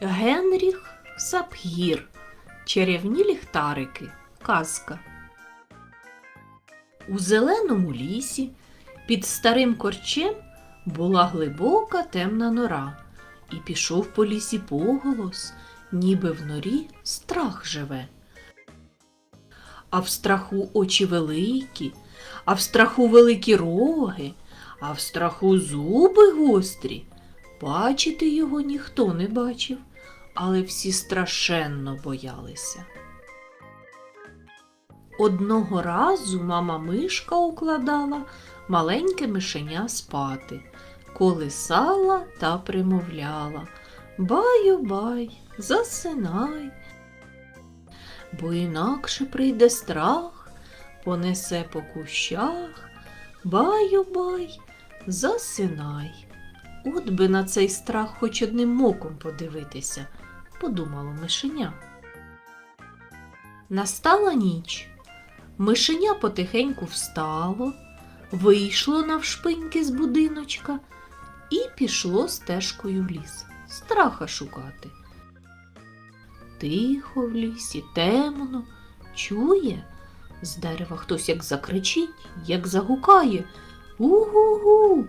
Генріх Сапгір. Чарівні ліхтарики. Казка. У зеленому лісі під старим корчем була глибока темна нора, і пішов по лісі поголос, ніби в норі страх живе. А в страху очі великі, а в страху великі роги, а в страху зуби гострі. Бачити його ніхто не бачив, але всі страшенно боялися. Одного разу мама мишка укладала маленьке мишеня спати, колисала та примовляла Баю-бай, засинай, бо інакше прийде страх, понесе по кущах, баю-бай, засинай. От би на цей страх хоч одним оком подивитися, подумало мишеня. Настала ніч. Мишеня потихеньку встало, вийшло навшпиньки з будиночка і пішло стежкою в ліс страха шукати. Тихо в лісі, темно, чує, з дерева хтось як закричить, як загукає У-гу-гу.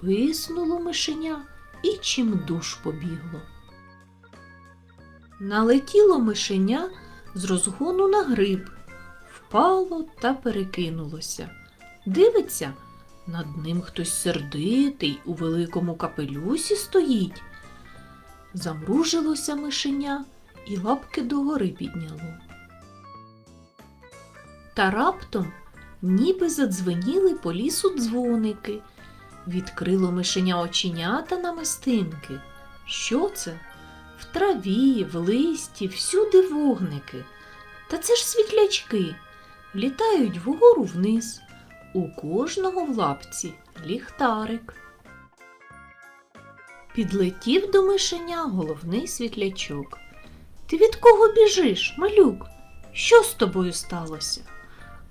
Писнуло мишеня і чим душ побігло. Налетіло мишеня з розгону на гриб, впало та перекинулося. Дивиться, над ним хтось сердитий у великому капелюсі стоїть. Замружилося мишеня і лапки догори підняло. Та раптом ніби задзвеніли по лісу дзвоники. Відкрило мишеня оченята на мистинки. Що це? В траві, в листі, всюди вогники. Та це ж світлячки. Літають вгору вниз. У кожного в лапці ліхтарик. Підлетів до мишеня головний світлячок. Ти від кого біжиш, малюк? Що з тобою сталося?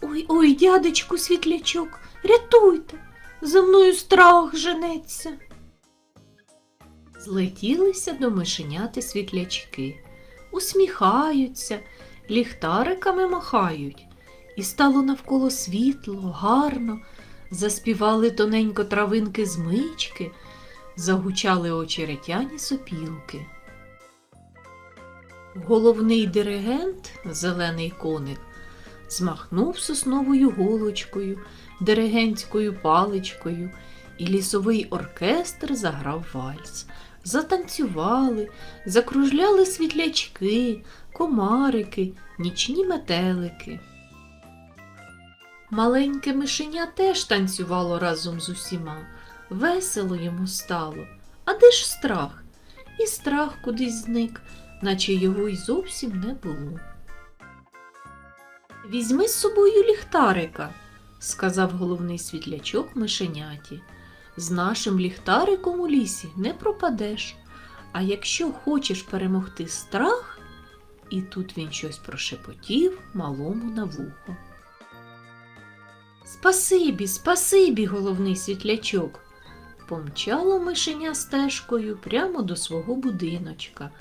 Ой, ой, дядечку світлячок, рятуйте, за мною страх женеться. Злетілися до мишеняти світлячки, усміхаються, ліхтариками махають, і стало навколо світло, гарно, заспівали тоненько травинки змички, загучали очеретяні сопілки. Головний диригент, зелений коник, змахнув сосновою голочкою, диригентською паличкою, і лісовий оркестр заграв вальс. Затанцювали, закружляли світлячки, комарики, нічні метелики. Маленьке мишеня теж танцювало разом з усіма. Весело йому стало. А де ж страх? І страх кудись зник, наче його й зовсім не було. Візьми з собою ліхтарика, сказав головний світлячок мишеняті. З нашим ліхтариком у лісі не пропадеш. А якщо хочеш перемогти страх, і тут він щось прошепотів малому на вухо. Спасибі, спасибі, головний світлячок. Помчало мишеня стежкою прямо до свого будиночка,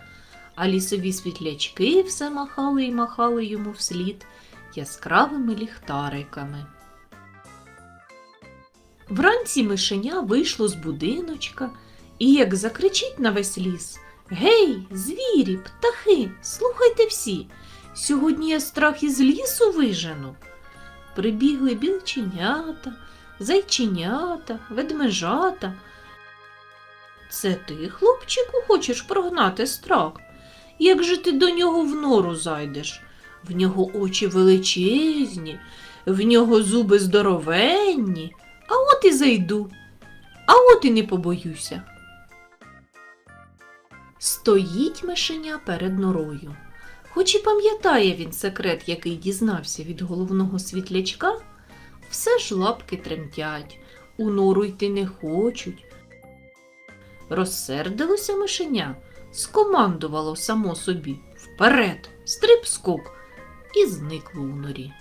а лісові світлячки все махали й махали йому вслід яскравими ліхтариками. Вранці мишеня вийшло з будиночка і як закричить на весь ліс Гей, звірі, птахи, слухайте всі. Сьогодні я страх із лісу вижену. Прибігли білченята, зайченята, ведмежата. Це ти, хлопчику, хочеш прогнати страх? Як же ти до нього в нору зайдеш? В нього очі величезні, в нього зуби здоровенні. А от і зайду, а от і не побоюся. Стоїть мишеня перед норою. Хоч і пам'ятає він секрет, який дізнався від головного світлячка, все ж лапки тремтять, у нору йти не хочуть. Розсердилося мишеня, скомандувало само собі вперед, стрип-скок і зникло у норі.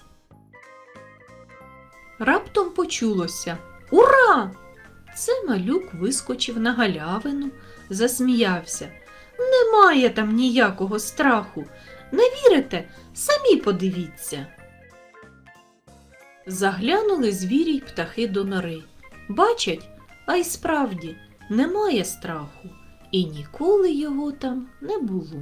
Раптом почулося Ура! Це малюк вискочив на галявину, засміявся. Немає там ніякого страху. Не вірите? Самі подивіться. Заглянули звірі й птахи до нори. Бачать, а й справді немає страху, і ніколи його там не було.